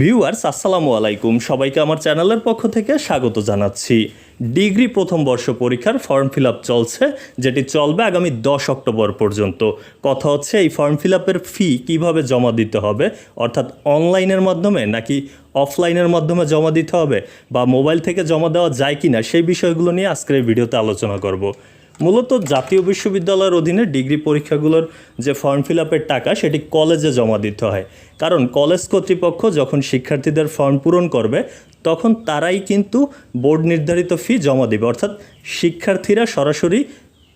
Viewers আসসালামু আলাইকুম। সবাইকে আমার চ্যানেলের পক্ষ থেকে স্বাগত জানাচ্ছি। ডিগ্রি প্রথম বর্ষ পরীক্ষার ফর্ম ফিল চলছে, যেটি চলবে আগামী দশ অক্টোবর পর্যন্ত। কথা হচ্ছে, এই ফর্ম ফিল ফি কীভাবে জমা দিতে হবে? অর্থাৎ অনলাইনের মাধ্যমে নাকি অফলাইনের মাধ্যমে জমা দিতে হবে? বা মোবাইল থেকে জমা দেওয়া যায় কি না সেই বিষয়গুলো নিয়ে আজকের এই ভিডিওতে আলোচনা করব। মূলত জাতীয় বিশ্ববিদ্যালয়ের অধীনে ডিগ্রি পরীক্ষাগুলোর যে ফর্ম ফিল আপের টাকা, সেটি কলেজে জমা দিতে হয়। কারণ কলেজ কর্তৃপক্ষ যখন শিক্ষার্থীদের ফর্ম পূরণ করবে, তখন তারাই কিন্তু বোর্ড নির্ধারিত ফি জমা দেবে। অর্থাৎ শিক্ষার্থীরা সরাসরি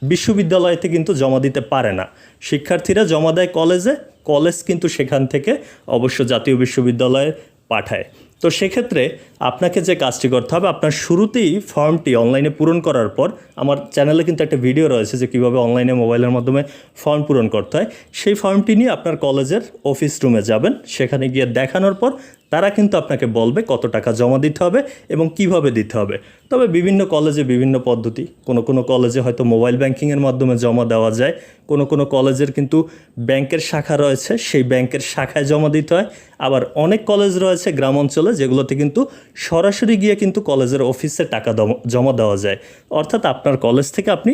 বিশ্ববিদ্যালয়তে কিন্তু জমা দিতে পারে না। শিক্ষার্থীরা জমা দেয় কলেজে, কলেজ কিন্তু সেখান থেকে অবশ্য জাতীয় বিশ্ববিদ্যালয়ে পাঠায়। তো সেক্ষেত্রে আপনাকে যে কাজটি করতে হবে, আপনার শুরুতেই ফর্মটি অনলাইনে পূরণ করার পর, আমার চ্যানেলে কিন্তু একটা ভিডিও রয়েছে যে কীভাবে অনলাইনে মোবাইলের মাধ্যমে ফর্ম পূরণ করতে হয়। সেই ফর্মটি নিয়ে আপনার কলেজের অফিস রুমে যাবেন, সেখানে গিয়ে দেখানোর পর তারা কিন্তু আপনাকে বলবে কত টাকা জমা দিতে হবে এবং কীভাবে দিতে হবে। তবে বিভিন্ন কলেজে বিভিন্ন পদ্ধতি। কোনো কোনো কলেজে হয়তো মোবাইল ব্যাংকিংয়ের মাধ্যমে জমা দেওয়া যায়। কোনো কোনো কলেজের কিন্তু ব্যাংকের শাখা রয়েছে, সেই ব্যাংকের শাখায় জমা দিতে হয়। আবার অনেক কলেজ রয়েছে গ্রাম অঞ্চলে যেগুলোতে কিন্তু সরাসরি গিয়ে কিন্তু কলেজের অফিসে টাকা জমা দেওয়া যায়। অর্থাৎ আপনার কলেজ থেকে আপনি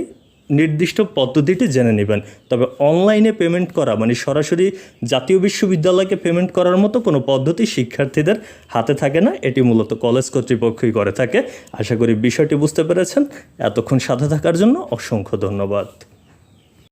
নির্দিষ্ট পদ্ধতিটি জেনে নেবেন। তবে অনলাইনে পেমেন্ট করা মানে সরাসরি জাতীয় বিশ্ববিদ্যালয়কে পেমেন্ট করার মতো কোনো পদ্ধতি শিক্ষার্থীদের হাতে থাকে না। এটি মূলত কলেজ কর্তৃপক্ষই করে থাকে। আশা করি বিষয়টি বুঝতে পেরেছেন। এতক্ষণ সাথে থাকার জন্য অসংখ্য ধন্যবাদ।